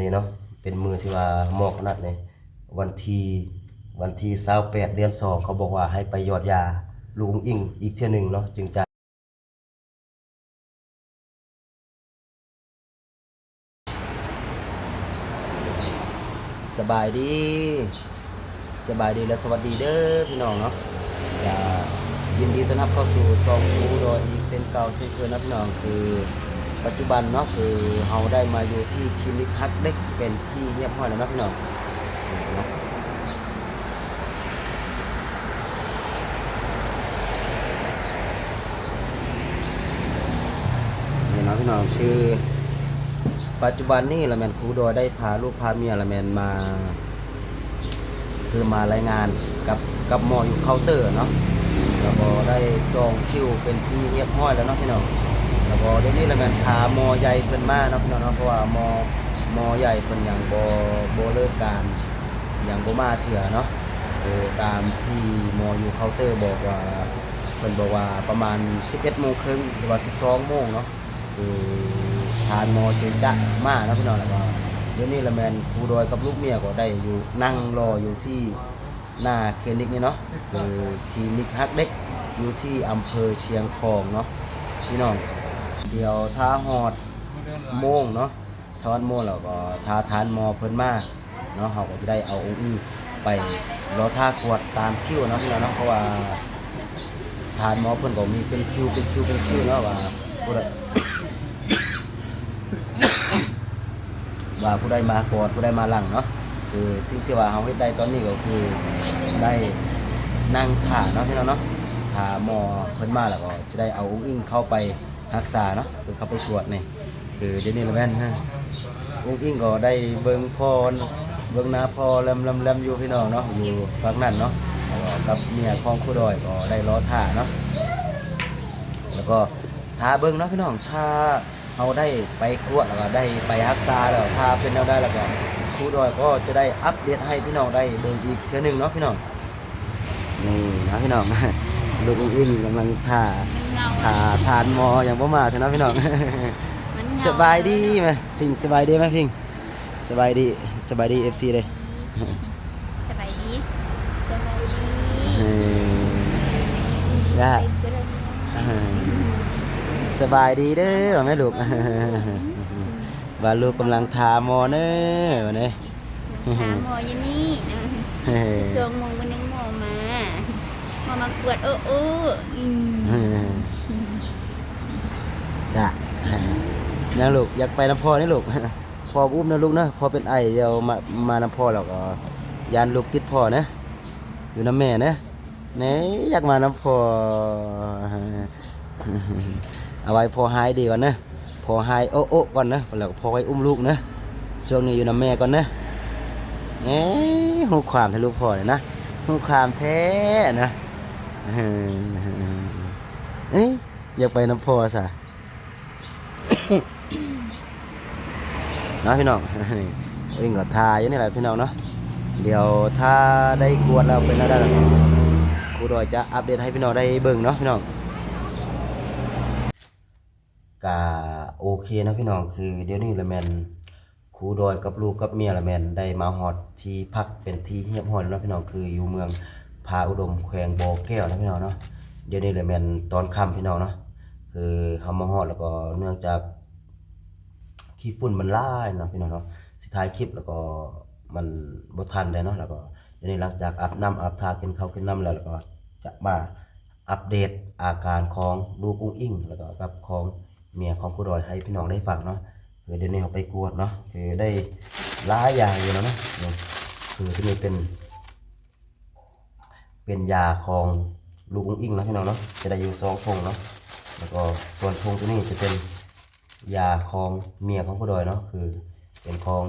นี้เนาะเป็นมือที่ว่าหมาะขนาดนี้วันที่วันที่28เดือนสองเขาบอกว่าให้ไปหยอดยาลูกอุ้งอิงอีกเที่ยหนึ่งเนาะจึงจะสบายดีสบายดีและสวัสดีเด้อพี่น้องเนาะอย่ายินดีต้อนรับเข้าสู่ซองคูโดยอีกเส้นเก่าเส้นเคยนะพี่น้องคือ ปัจจุบันเนาะคือเราได้มาอยู่ที่คลินิกฮักเล็กเป็นที่เงียบห้อยแล้วนะพี่น้องเนาะนี่เนาะพี่น้องคือ ปัจจุบันนี่ละแมนครูโดยได้พาลูกพาเมียละแมนมา คือมารายงานกับกับหมออยู่เคาน์เตอร์เนาะแล้วก็ได้จองคิวเป็นที่เรียบร้อยแล้วเนาะพี่น้อง แล้วก็เดี๋ยวนี้ละแมนพามอใหญ่เพิ่นมาเนาะพี่น้องเนาะเพราะว่ามอมอใหญ่เพิ่นยังบ่บ่เลิกการยังบ่มาเถื่อเนาะคือตามที่มออยู่เคาน์เตอร์บอกว่าเพิ่นบอกว่าประมาณ 11โมงครึ่งหรือว่า 12โมงเนาะคือทานมอเจนจะมาแล้วพี่น้องแล้วก็เดี๋ยวนี้ละแมนครูโดยกับลูกเมียก็ได้อยู่นั่งรออยู่ที่หน้าคลินิกนี่เนาะคือคลินิกฮักเด็กอยู่ที่อำเภอเชียงของเนาะพี่น้อง เดี๋ยวท้าหอดโมงเนาะทอดโมงแล้วก็ท้าทานมอเพิ่นมาเนาะเขาก็จะได้เอาองค์อื้อไปรอท่ากวดตามคิวเนาะพี่น้องเนาะเพราะว่าทานหมอเพิ่นก็มีเป็นคิวเป็นคิวเป็นคิวเนาะว่าผู้ใดว่าผู้ใดมาก่อนผู้ใดมาหลังเนาะคือสิ่งที่ว่าเราเฮ็ดได้ตอนนี้ก็คือได้นั่งถ่าเนาะพี่น้องเนาะถ่าหมอเพิ่นมาแล้วก็จะได้เอาอุ้งอิงเข้าไป รักษาเนาะคือเขาไปตรวจนี่คือเดนี้ลแม่นฮะอุ้งอิงก็ได้เบิงพรเบิงน้าพอลำลำลำอยู่พี่น้องเนาะอยู่ฝั่งนั้นเนาะแล้วก็กับเมียของครูดอยก็ได้รอท่าเนาะแล้วก็ทาเบิ้งเนาะพี่น้องถ้าเราได้ไปกวดแล้วก็ได้ไปรักษาแล้วถ้าเป็นแนวได้แล้วก็ครูดอยก็จะได้อัปเดตให้พี่น้องได้เบิงอีกเทื่อหนึงเนาะพี่น้องนี่นะพี่น้อง ลูกอุ้งอิงกำลังทามันเงาทาทานหมออย่างบ่มาเถอะเนาะพี่น้องมันเงสบายดีไหมพิงสบายดีไหมพิงสบายดีสบายดี FC เลยสบายดีสบายดีเออนะสบายดีเด้อแม่ลูกว่าลูกกำลังทาหมอเน้อวันนี้หาหมออยู่นี่เฮ้ยสิบสองโมงวันนึงหมอมาห มอมากวดเออเอออืมจ้ะยังลูกอยากไปน้ำพ่อนี่ลูกพ่ออุ้มนะลูกนะพ่อเป็นไอเดี๋ยวมามาน้ำพ่อแล้วก็ยานลูกติดพ่อนะ อยู่น้ำแม่นะเน่อยากมาน้ำพ่อเอาไว้พอหายดีก่อนนะพอหายโอะโอะก่อนนะแล้วพอให้อุ้มลูกนะช่วงนี้อยู่น้ำแม่ก่อนนะเอ๊หูความทะลุพ่อเลยนะหูความแท้นะ เอ้ยอยากไปน้ำพอซะเนาะพี่น้องนี่วิ่งกับทาอยู่นี่แหละพี่น้องเนาะเดี๋ยวถ้าได้กวดแล้วเป็นแล้วได้แล้วก็ครูดอยจะอัปเดตให้พี่น้องได้เบิ่งเนาะพี่น้องกาโอเคนะพี่น้องคือเดี๋ยวนี้ละแมนครูดอยกับลูกกับเมียละแมนได้มาฮอดที่พักเป็นที่เงียบฮอดแล้วเนะพี่น้องคืออยู่เมือง พาอุดมแขวงบ่อแก้วนะพี่น้องเนาะเดี๋ยวนี้เละแมนตอนค่ำพี่น้องเนาะคือเฮามาฮอดแล้วก็เนื่องจากขี้ฝุ่นมันล่ายเนาะพี่น้องเนาะสิท้ายคลิปแล้วก็มันบ่ทันเลยเนาะแล้วก็เดี๋ยวนี้หลังจากอาบน้ำอาบทากินข้าวกินน้ำแล้วแล้วก็จะมาอัปเดตอาการของลูกอุ้งอิงแล้วก็กับของเมียของผู้ดอยให้พี่น้องได้ฟังเนาะคือเดี๋ยวนี้เขาไปกวดเนาะคือได้หลายอย่างอยู่แล้วเนาะคือที่นี่เป็น เป็นยาของลูกอุ้งอิงนะพี่น้องเนาะจะได้อยู่สองทงเนาะแล้วก็ส่วนทงตัวนี้จะเป็นยาของเมียของผู้ดอยเนาะคือเป็นของ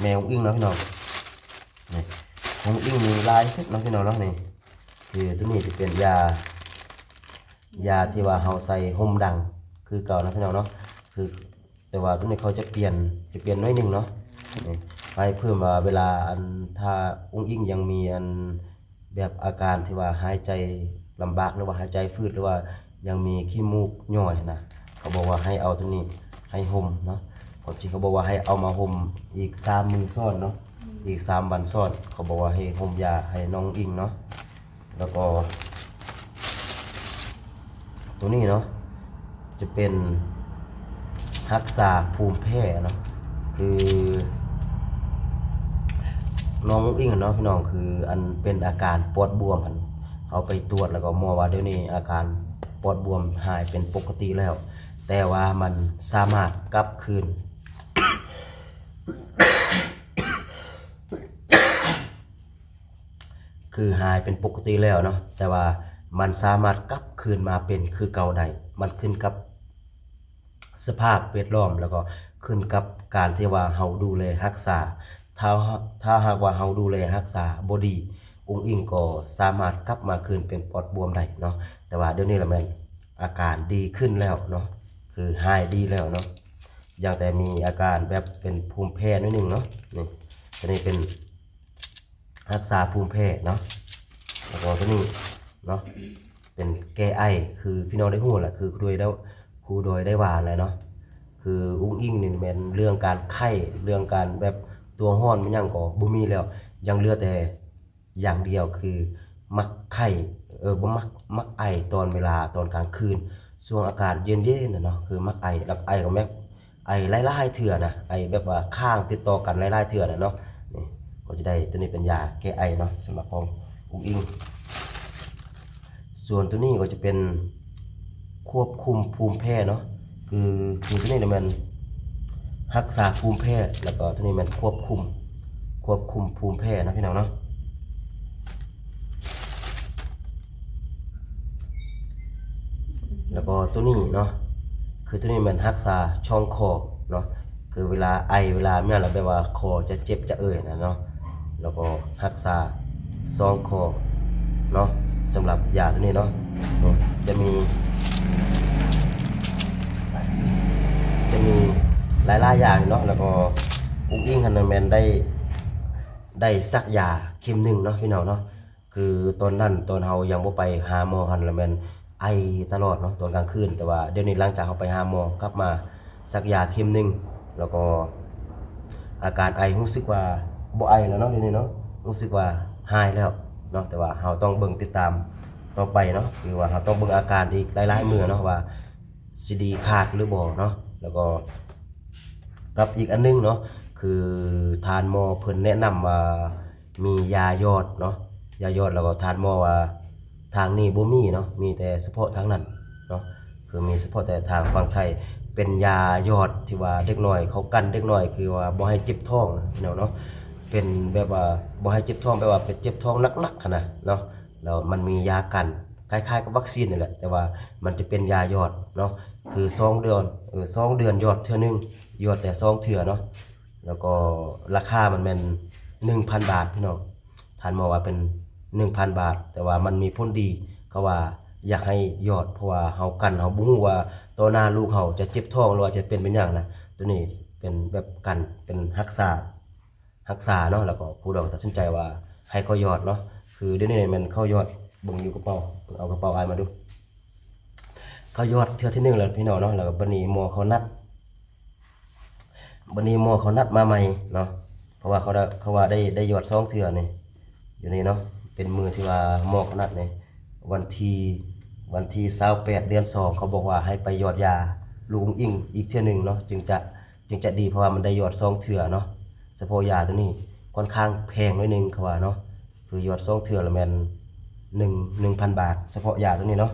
แมวอิ้งเนาะพี่น้องนี่ของอิ้งมีลายซึกเนาะพี่น้องเนาะนี่คือตัวนี้จะเป็นยายาที่ว่าเฮาใส่ห่มดังคือเก่านะพี่น้องเนาะคือแต่ว่าตัวนี้เขาจะเปลี่ยนจะเปลี่ยนน้อยหนึงเนาะนี่ให้เพิ่มว่าเวลาอันถ้าอุ้งอิงยังมีอัน แบบอาการที่ว่าหายใจลำบากหรือว่าหายใจฟืดหรือว่ายังมีขี้มูกย่อยนะเขาบอกว่าให้เอาตัวนี้ให้ห่มเนาะพอความจริงเขาบอกว่าให้เอามาห่มอีก3มื้อซ้อนเนาะอีก3วันซ้อน เขาบอกว่าให้ห่มยาให้น้องอิงเนาะแล้วก็ ตัวนี้เนาะจะเป็นรักษาภูมิแพ้เนาะคือ น้องอิงเนาะพี่น้องคืออันเป็นอาการปวดบวมหันเอาไปตรวจแล้วก็หมอว่าเดี๋ยวนี้อาการปวดบวมหายเป็นปกติแล้ว แต่ว่ามันสามารถกลับคืน คือหายเป็นปกติแล้วเนาะแต่ว่ามันสามารถกลับคืนมาเป็นคือเก่าได้มันขึ้นกับสภาพแวดล้อมแล้วก็ขึ้นกับการที่ว่าเฮาดูแลรักษา ถ้าถ้าหากว่าเฮาดูแลรักษาบ่ดีองค์อิงก็สามารถกลับมาคืนเป็นปอดบวมได้เนาะแต่ว่าเดี๋ยวนี้ละแม่นอาการดีขึ้นแล้วเนาะคือหายดีแล้วเนาะยังแต่มีอาการแบบเป็นภูมิแพ้นิดนึงเนาะนี่ตัวนี้เป็นรักษาภูมิแพ้เนาะแล้วก็ตัวนี้เนาะเป็นแก้ไอคือพี่น้องได้หูแหละคือครูโดยได้ครูโดยได้วานเลยเนาะคืออุ้งอิงนี่เป็นเรื่องการไข้เรื่องการแบบ ตัวห้อนมันยังก็บ่มีแล้วยังเหลือแต่อย่างเดียวคือมักไข้เออบ่มักมักไอตอนเวลาตอนกลางคืนช่วงอากาศเย็นๆน่ะเนาะคือมักไอแล้วไอก็แม่ไอไล่ๆเถื่อนะไอแบบว่าข้างติดต่อกันไล่ๆเถื่อนะเนาะนี่ก็จะได้ตัวนี้เป็นยาแก้ไอเนาะสำหรับของอุ้งอิงส่วนตัวนี้ก็จะเป็นควบคุมภูมิแพ้เนาะคือคือตัวนี้เนี่ยมัน รักษาภูมิแพ้แล้วก็ตัวนี้มันควบคุม ควบคุมภูมิแพ้นะพี่น้องเนาะแล้วก็ตัวนี้เนาะคือตัวนี้มันรักษาช่องคอเนาะคือเวลาไอเวลาเนี่ยเราแบบว่าคอจะเจ็บจะเอ่ยนะเนาะแล้วก็รักษาซองคอเนาะสำหรับยาตัวนี้เนาะเนาะจะมี จะมี หลายๆอย่างเนาะแล้วก็อุ้งอิงฮันนแมนได้ได้ซักยาเข็มหนึ่งเนาะพี่น้องเนาะคือตอนนั้นตอนเฮายังบ่ไปหาหมอฮันนแมนไอตลอดเนาะตอนกลางคืนแต่ว่าเดี๋ยวนี้หลังจากเฮาไปหาหมอกลับมาซักยาเข็มหนึ่งแล้วก็อาการไอรู้สึกว่าบ่ไอแล้วเนาะเดี๋ยวนี้เนาะรู้สึกว่าหายแล้วเนาะแต่ว่าเราต้องเบิ่งติดตามต่อไปเนาะคือว่าเราต้องเบิ่งอาการอีกหลายๆมือเนาะว่าสิดีขาดหรือบ่เนาะแล้วก็ กับอีกอันหนึงเนาะคือทานหมอเพิ่นแนะนำว่ามียายอดเนาะยายอดแล้วก็ทานหมอว่าทางนี้บ่มีเนาะมีแต่เฉพาะทางนั้นเนาะคือมีเฉพาะแต่ทางฝั่งไทยเป็นยายอดที่ว่าเด็กน้อยเขากันเด็กน้อยคือว่าบ่ให้เจ็บท้องนะพี่น้องเนาะเป็นแบบว่าบ่ให้เจ็บท้องแปลว่าเป็นเจ็บท้องหนักๆขนาดเนาะแล้วมันมียากันคล้ายๆกับวัคซีนนี่แหละแต่ว่ามันจะเป็นยายอดเนาะคือซองเดือนเออซองเดือนยอดเทื่อนึง ยอดแต่ซองเทื่อเนาะแล้วก็ราคามันเป็น1,000บาทพี่น้องทานมอว่าเป็น1,000บาท แต่ว่ามันมีผลดีเขาว่าอยากให้ยอดเพราะว่าเฮากันเฮาบ่ฮู้ว่าตัวหน้าลูกเฮาจะเจ็บท้องหรือว่าจะเป็นเป็นหยังนะตัวนี้เป็นแบบกันเป็นรักษารักษาเนาะแล้วก็ครูดอกตัดสินใจว่าให้เขายอดเนาะคือเดี๋ยวนี้มันเข้ายอดบ่งอยู่กระเป๋าเอากระเป๋าอายมาดู เขายอดเทื่อที่หนึ่งแล้วพี่น้องเนาะแล้วก็บัดนี้หมอเขานัด บัดนี้หมอเขานัดมาใหม่เนาะเพราะว่าเขาได้เขาว่าได้ได้ยอดซองเทื่อนี่อยู่นี่เนาะเป็นมือที่ว่าหมอเขานัดนี่วันที่วันที่28เดือนสองเขาบอกว่าให้ไปยอดยาลูกอิงอีกเทื่อหนึ่งเนาะจึงจะจึงจะดีเพราะว่ามันได้ยอดซองเทื่อเนาะเฉพาะยาตัวนี้ค่อนข้างแพงน่อยนึงเขาว่าเนาะคือยอดซองเทื่อละแมนหนึ่งหน1 1,000บาทเฉพาะยาตัวนี้เนาะ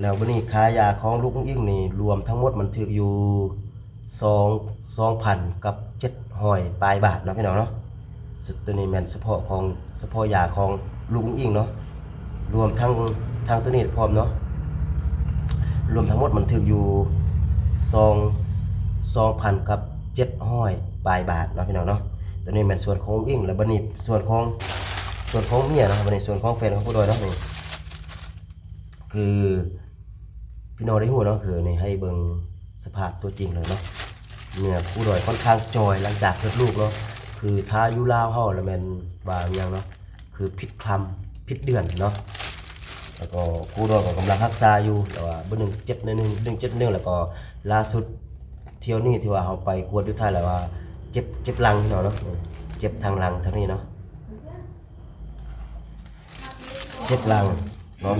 แล้ววันนี้ค่ายาของลูกยิ่งนี่รวมทั้งหมดมันถึกอยู่ สองสองพันกับเจ็ดหอยปลายบาทเนาะพี่น้องเนาะสุดตัวนี้แมนเฉพาะของเฉพาะยาของลูกยิ่งเนาะรวมทั้งทั้งตัวนี้พร้อมเนาะรวมทั้งหมดมันถึกอยู่สองสองพันกับเจ็ดหอยปลายบาทเนาะพี่น้องเนาะตัวนี้แมนส่วนของยิ่งแล้วบันนี้ส่วนของส่วนของเมียเนาะบันนี้ส่วนของแฟนของผู้โดยเนาะนี่คือพี่น้องได้หูเนาะคือในให้เบิ่ง สภาพตัวจริงเลยเนาะเนี่ยผู้ดอยค่อนข้างจอยหลังจากเกิดลูกเนาะคือท้ายุลาวเฮาแล้วแมนว่าอหยังเนาะคือพิษคลำพิษเดือนเนาะแล้วก็ผู้ดอยก็กำลังรักษาอยู่แต่ว่าเบ่หนึงเจ็บนหนึงหนึงเจ็บหนึงแล้วก็ล่าสุดเที่ยวนี้ที่ว่าเราไปกวดอยู่ท้ายแล้วว่า เจ็บเจ็บหลังพี่น้องเนาะเจ็บทางหลังทางนี้เนาะเจ็บหลังเนาะ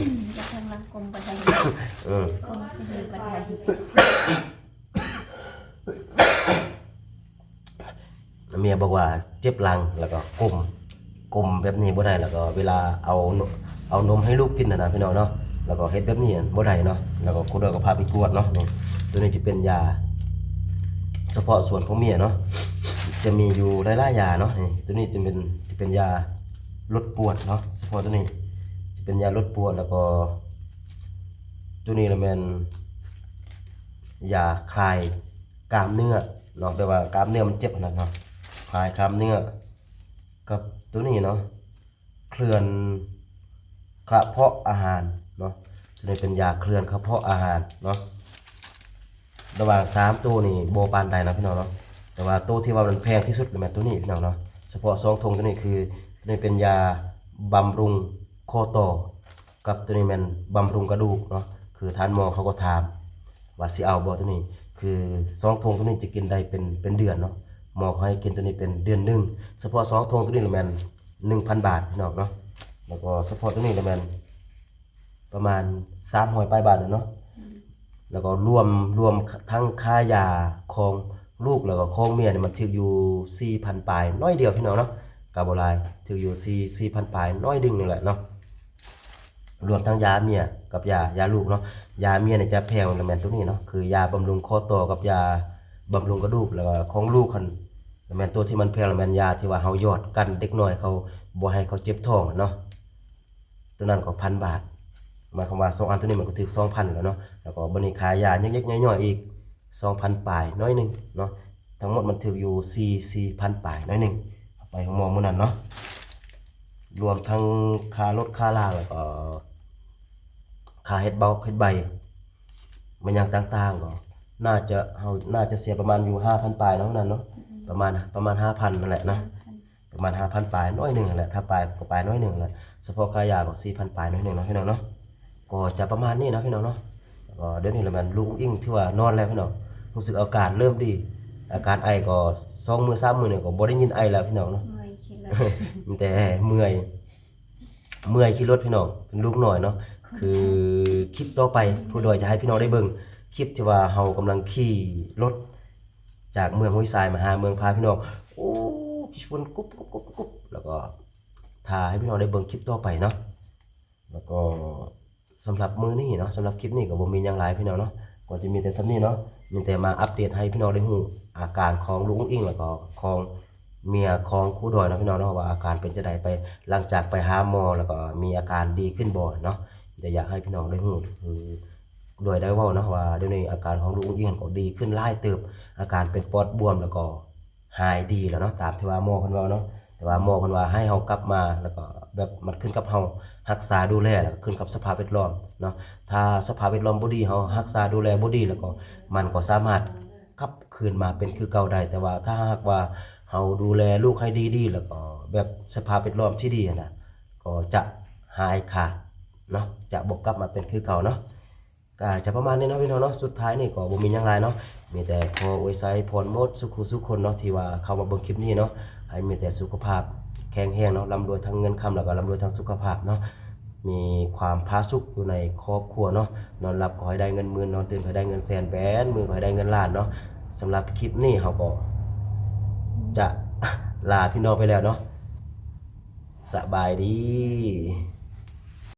จะทำรังกลมบันไดเออกลมสิริบันไดเมียบอกว่าเจ็บหลังแล้วก็กลมกลมแบบนี้บ่ได้แล้วก็ เวลาเอานเอานมให้ลูกกินนะนะพี่น้องเนาะแล้วก็เฮ็ดแบบนี้บ่ได้เนาะแล้วก็คุณเดอก็พาไปกวดเนาะนี่ตัวนี้จะเป็นยา เฉพาะส่วนของเมียเนาะจะมีอยู่หลายๆยาเนาะนี่ตัวนี้จะเป็นจะเป็นยาลดปวดเนาะเฉพาะตัวนี้ จะเป็นยาลดปวดแล้วก็ ตัวนี้ละแมนยาคลายกล้ามเนื้อเนาะแปลว่ากล้ามเนื้อมันเจ็บนะเนาะคลายกล้ามเนื้อกับตัวนี้เนาะเคลื่อนกระเพาะอาหารเนาะตัวนี้เป็นยาเคลื่อนกระเพาะอาหารเนาะระหว่างสามตัวนี่โบปานใดนะพี่น้องเนาะแต่ว่าตัวที่ว่ามันแพงที่สุดเลยแม่นตัวนี้พี่น้องเนาะเฉพาะซองทงตัวนี้คือตัวนี้เป็นยาบำรุงข้อต่อกับตัวนี้แมันบำรุงกระดูกเนาะ คือท่านมองเขาก็ถามว่าสิเอาบ่ตัวนี้ คือซองทงตัวนี้จะกินได้เป็นเป็นเดือนเนาะหมอเขาให้กินตัวนี้เป็นเดือนหนึ่งเฉพาะซองทงตัวนี้ละแม่น1,000บาทพี่น้องเนาะแล้วก็เฉพาะตัวนี้ละแมนประมาณ300ปลายบาทเนาะแล้วก็รวมรวมทั้งค่ายาของลูกแล้วก็ของเมียเนี่ยมันถึกอยู่4,000ปลายน้อยเดียวพี่น้องเนาะกาบลายถึกอยู่4 4,000ปลายน้อยดึงนึงแหละเนาะ รวมทั้งยาเมียกับยายาลูกเนาะยาเมียเนี่ยจะแพงแมนตัวนี้เนาะคือยาบำรุงข้อต่อกับยาบำรุงกระดูกแล้วก็ของลูกคันแมนตัวที่มันแพงแมนยาที่ว่าเฮาหยอดกันเด็กน้อยเขาบ่ให้เขาเจ็บท้องเนาะตัวนั้นก็พันบาทหมายความว่าสองอันตัวนี้มันก็ถึงสองพันแล้วเนาะแล้วก็บริขายยาเล็กๆน้อยๆอีกสองพันปลายน้อยหนึ่งเนาะทั้งหมดมันถึงอยู่สี่สี่พันปลายน้อยหนึ่งไปของมองมือนั้นเนาะรวมทั้งค่ารถค่าล่างแล้วก็ ค่าเฮ็ดเบาเฮ็ดใบ มันยังต่างๆก็น่าจะเฮาน่าจะเสียประมาณอยู่ห้าพันปลายเนาะนั่นเนาะประมาณประมาณห้าพันนั่นแหละนะประมาณห้าพันปลายน้อยหนึ่งนั่นแหละถ้าปลายก็ปลายน้อยหนึ่งแหละเฉพาะกายาก็สี่พันปลายน้อยหนึ่งเนาะพี่น้องเนาะก็จะประมาณนี้นะพี่น้องเนาะแล้วก็เดี๋ยวนี้แหละมันลุงอิ่งที่ว่านอนแล้วพี่น้องรู้สึกอาการเริ่มดี อาการไอก็สองมือสามมือเนี่ยก็บ่ได้ยินไอแล้วพี่น้องเนาะเมื่อยคิดเลยมีแต่เมื่อยเมื่อยขี่รถพี่น้องเป็นลูกหน่อยเนาะ คือคลิปต่อไปผู้ดอยจะให้พี่น้องได้เบิ่งคลิปที่ว่าเฮากำลังขี่รถจากเมืองห้วยทรายมาหาเมืองพาพี่น้องโอ้พี่ชนกุ๊บกุ๊บกุ๊บกุ๊บแล้วก็ถ่ายให้พี่น้องได้เบิ่งคลิปต่อไปเนาะแล้วก็สำหรับมือนี้เนาะสำหรับคลิปนี้ก็บ่มีหยังหลายพี่น้องเนาะก็จะมีแต่ซันนี้เนาะมีแต่มาอัปเดตให้พี่น้องได้ฮู้อาการของลุงอิงแล้วก็ของเมียของครูดอยนะพี่น้องเนาะว่าอาการเป็นจะไดไปหลังจากไปหาหมอแล้วก็มีอาการดีขึ้นบ่เนาะ แต่อยากให้พี่น้องได้ฮู้คือโดยได้ว่านะว่าเดี๋ยวนี้อาการของลุงอิงก็ดีขึ้นไล่เติบ อาการเป็นปอดบวมแล้วก็หายดีแล้วเนาะตามที่ว่าหมอเพิ่นว้าเนาะแต่ว่าหมอเพิ่นว่าให้เฮากลับมาแล้วก็แบบมันขึ้นกับเฮารักษาดูแลแล้วก็ขึ้นกับสภาพแวดล้อมเนาะถ้าสภาพแวดล้อมบ่ดีเฮารักษาดูแลบ่ดีแล้วก็มันก็สามารถกลับคืนมาเป็นคือเก่าได้แต่ว่าถ้าหากว่าเฮาดูแลลูกให้ดีๆแล้วก็แบบสภาพแวดล้อมที่ดีนะก็จะหายขาด เนาะจะบ่กลับมาเป็นคือเก่าเนาะก็จะประมาณนี้เนาะพี่น้องเนาะสุดท้ายนี่ก็บ่มีหยังหลายเนาะมีแต่ขออวยไซพรมดสุขุสุขคนเนาะที่ว่าเข้ามาเบิ่งคลิปนี้เนาะให้มีแต่สุขภาพแข็งแรงเนาะร่ำรวยทั้งเงินคำแล้วก็ร่ำรวยทั้งสุขภาพเนาะมีความพาสุขอยู่ในครอบครัวเนาะนอนหลับก็ให้ได้เงินหมื่นนอนตื่นก็ให้ได้เงินแสนแบนมือก็ให้ได้เงินล้านเนาะสำหรับคลิปนี้เฮาก็จะลาพี่น้องไปแล้วเนาะสบายดี